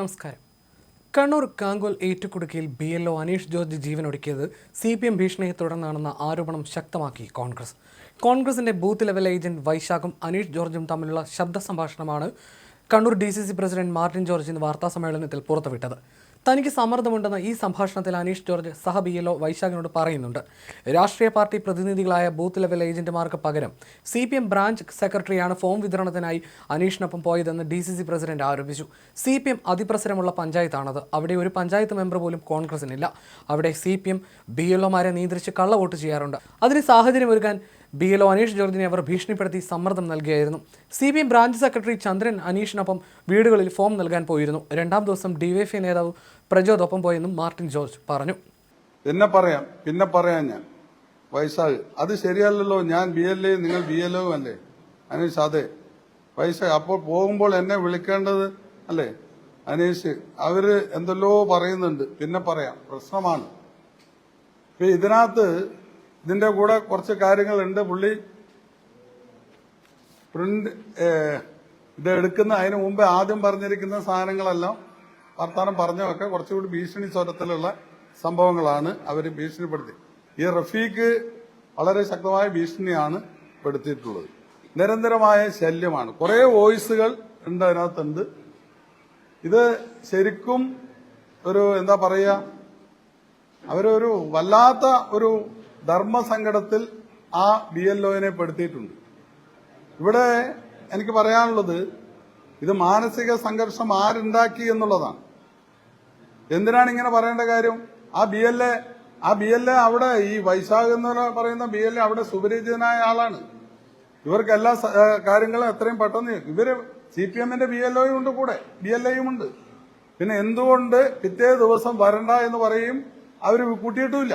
നമസ്കാരം. Kannur Kankol ഏറ്റുകുടുക്കിയിൽ B L O Aneesh George ജീവനൊടുക്കിയത് C P M ഭീഷണിയെ തുടർന്നാണെന്ന ആരോപണം ശക്തമാക്കി കോൺഗ്രസ്. കോൺഗ്രസിന്റെ ബൂത്ത് ലെവൽ ഏജന്റ് വൈശാഖും അനീഷ് ജോർജും തമ്മിലുള്ള ശബ്ദ സംഭാഷണമാണ് Kannur D C C president Martin George ഇന്ന് വാർത്താ സമ്മേളനത്തിൽ പുറത്തുവിട്ടത്. തനിക്ക് സമ്മർദ്ദമുണ്ടെന്ന് ഈ സംഭാഷണത്തിൽ അനീഷ് ജോർജ് സഹ ബി എൽ ഒ വൈശാഖിനോട് പറയുന്നുണ്ട്. രാഷ്ട്രീയ പാർട്ടി പ്രതിനിധികളായ ബൂത്ത് ലെവൽ ഏജന്റുമാർക്ക് പകരം സി പി എം ബ്രാഞ്ച് സെക്രട്ടറിയാണ് ഫോം വിതരണത്തിനായി അനീഷിനൊപ്പം പോയതെന്ന് ഡി സി സി പ്രസിഡന്റ് ആരോപിച്ചു. സി പി എം അതിപ്രസരമുള്ള പഞ്ചായത്താണത്. അവിടെ ഒരു പഞ്ചായത്ത് മെമ്പർ പോലും കോൺഗ്രസിനില്ല. അവിടെ C P M B L ഒമാരെ നിയന്ത്രിച്ച് കള്ളവോട്ട് ചെയ്യാറുണ്ട്. അതിന് സാഹചര്യമൊരുക്കാൻ ബി എൽ ഒ അനീഷ് ജോർജിനെ അവർ ഭീഷണിപ്പെടുത്തി സമ്മർദ്ദം നൽകിയായിരുന്നു. C B branch secretary Chandran അനീഷിനൊപ്പം വീടുകളിൽ ഫോം നൽകാൻ പോയിരുന്നു. രണ്ടാം ദിവസം ഡിവൈഎഫ്ഐ നേതാവ് പ്രജോദ് ഒപ്പം പോയെന്നും മാർട്ടിൻ ജോർജ് പറഞ്ഞു. പിന്നെ പറയാം പിന്നെ പറയാം ഞാൻ. വൈശാഖ് അത് ശരിയല്ലല്ലോ. ഞാൻ ബി എൽ എ നിങ്ങൾ ബി എൽ ഒ അല്ലേ? അനീഷ് അതെ. വൈശാഖ് അപ്പോൾ പോകുമ്പോൾ എന്നെ വിളിക്കേണ്ടത് അല്ലേ? അനീഷ് അവർ എന്തെല്ലോ പറയുന്നുണ്ട്. പിന്നെ പറയാം പ്രശ്നമാണ്. ഇതിനകത്ത് ഇതിന്റെ കൂടെ കുറച്ച് കാര്യങ്ങളുണ്ട്. പുള്ളി പ്രിന്റ് ഇത് എടുക്കുന്ന അതിന് മുമ്പ് ആദ്യം പറഞ്ഞിരിക്കുന്ന സാധനങ്ങളെല്ലാം വർത്താനം പറഞ്ഞതൊക്കെ കുറച്ചുകൂടി ഭീഷണി സ്വരത്തിലുള്ള സംഭവങ്ങളാണ് അവർ ഭീഷണിപ്പെടുത്തി. ഈ റഫീഖ് വളരെ ശക്തമായ ഭീഷണിയാണ് പെടുത്തിയിട്ടുള്ളത്. നിരന്തരമായ ശല്യമാണ്. കുറെ വോയിസുകൾ ഉണ്ട് അതിനകത്തുണ്ട്. ഇത് ശരിക്കും ഒരു എന്താ പറയുക അവരൊരു വല്ലാത്ത ഒരു ധർമ്മസങ്കടത്തിൽ ആ ബി എൽ ഒനെ പെടുത്തിയിട്ടുണ്ട്. ഇവിടെ എനിക്ക് പറയാനുള്ളത് ഇത് മാനസിക സംഘർഷം ആരുണ്ടാക്കി എന്നുള്ളതാണ്. എന്തിനാണ് ഇങ്ങനെ പറയേണ്ട കാര്യം? ആ ബി എൽ എ ആ ബി എൽ എ അവിടെ ഈ വൈശാഖ് എന്ന് പറയുന്ന ബി എൽ എ അവിടെ സുപരിചിതനായ ആളാണ്. ഇവർക്ക് എല്ലാ കാര്യങ്ങളും എത്രയും പെട്ടെന്ന് ഇവർ സി പി എമ്മിന്റെ ബി എൽ ഒയും ഉണ്ട് കൂടെ. ബി എൽ എയും ഉണ്ട്. പിന്നെ എന്തുകൊണ്ട് പിറ്റേ ദിവസം വരണ്ട എന്ന് പറയും? അവർ കൂട്ടിയിട്ടുമില്ല.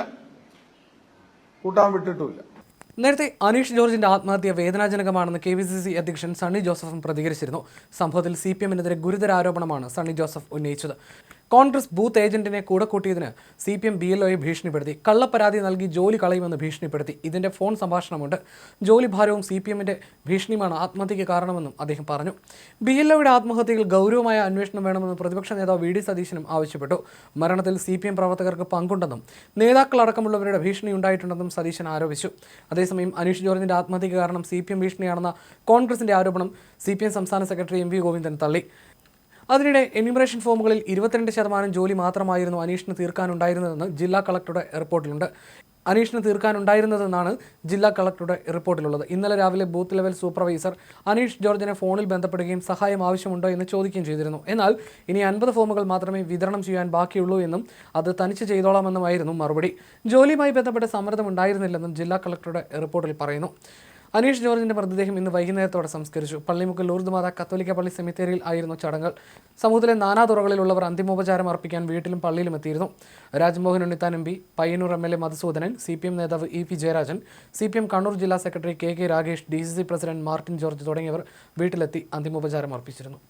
കൂട്ടാൻ വിട്ടിട്ടുമില്ല. നേരത്തെ അനീഷ് ജോർജിന്റെ ആത്മഹത്യ വേദനാജനകമാണെന്ന് കെ വി സി സി അധ്യക്ഷൻ സണ്ണി ജോസഫും പ്രതികരിച്ചിരുന്നു. സംഭവത്തിൽ സി പി എമ്മിനെതിരെ ഗുരുതര ആരോപണമാണ് സണ്ണി ജോസഫ് ഉന്നയിച്ചത്. കോൺഗ്രസ് ബൂത്ത് ഏജന്റിനെ കൂടെ കൂട്ടിയതിന് C P M B L ഒയെ ഭീഷണിപ്പെടുത്തി. കള്ളപ്പരാതി നൽകി ജോലി കളയുമെന്ന് ഭീഷണിപ്പെടുത്തി. ഇതിന്റെ ഫോൺ സംഭാഷണമുണ്ട്. ജോലി ഭാരവും സി പി എമ്മിന്റെ ഭീഷണിയുമാണ് ആത്മഹത്യയ്ക്ക് കാരണമെന്നും അദ്ദേഹം പറഞ്ഞു. ബി എൽ ഒയുടെ ആത്മഹത്യയിൽ ഗൗരവമായ അന്വേഷണം വേണമെന്ന് പ്രതിപക്ഷ നേതാവ് വി ഡി സതീശനും ആവശ്യപ്പെട്ടു. മരണത്തിൽ സി പി എം പ്രവർത്തകർക്ക് പങ്കുണ്ടെന്നും നേതാക്കളടക്കമുള്ളവരുടെ ഭീഷണി ഉണ്ടായിട്ടുണ്ടെന്നും സതീശൻ ആരോപിച്ചു. അതേസമയം അനീഷ് ജോർജിന്റെ ആത്മഹത്യയ്ക്ക് കാരണം സി പി എം ഭീഷണിയാണെന്ന കോൺഗ്രസിന്റെ ആരോപണം സി പി എം സംസ്ഥാന സെക്രട്ടറി എം വി ഗോവിന്ദൻ തള്ളി. അതിനിടെ എന്യൂമറേഷൻ ഫോമുകളിൽ ഇരുപത്തിരണ്ട് ശതമാനം ജോലി മാത്രമായിരുന്നു അനീഷിന് തീർക്കാനുണ്ടായിരുന്നതെന്ന് ജില്ലാ കളക്ടറുടെ റിപ്പോർട്ടിലുണ്ട്. അനീഷിന് തീർക്കാനുണ്ടായിരുന്നതെന്നാണ് ജില്ലാ കളക്ടറുടെ റിപ്പോർട്ടിലുള്ളത്. ഇന്നലെ രാവിലെ ബൂത്ത് ലെവൽ സൂപ്പർവൈസർ അനീഷ് ജോർജിനെ ഫോണിൽ ബന്ധപ്പെടുകയും സഹായം ആവശ്യമുണ്ടോ എന്ന് ചോദിക്കുകയും ചെയ്തിരുന്നു. എന്നാൽ ഇനി അൻപത് ഫോമുകൾ മാത്രമേ വിതരണം ചെയ്യാൻ ബാക്കിയുള്ളൂ എന്നും അത് തനിച്ച് ചെയ്തോളാമെന്നുമായിരുന്നു മറുപടി. ജോലിയുമായി ബന്ധപ്പെട്ട സമ്മർദ്ദം ഉണ്ടായിരുന്നില്ലെന്നും ജില്ലാ കളക്ടറുടെ റിപ്പോർട്ടിൽ പറയുന്നു. അനീഷ് ജോർജിന്റെ മൃതദേഹം ഇന്ന് വൈകുന്നേരത്തോടെ സംസ്കരിച്ചു. പള്ളിമുക്കിൽ ലൂർദ് മാതാ കത്തോലിക്ക പള്ളി സെമിത്തേരിയിൽ ആയിരുന്നു ചടങ്ങുകൾ. സമൂഹത്തിലെ നാനാ തുറകളിലുള്ളവർ അന്തിമോപചാരം അർപ്പിക്കാൻ വീട്ടിലും പള്ളിയിലും എത്തിയിരുന്നു. Rajmohan Unnithan M P Payyanur M L A Madhusoodanan C P M നേതാവ് E P Jayarajan C P M Kannur ജില്ലാ secretary K K Ragesh D C C president Martin George തുടങ്ങിയവർ വീട്ടിലെത്തി അന്തിമോപചാരം അർപ്പിച്ചിരുന്നു.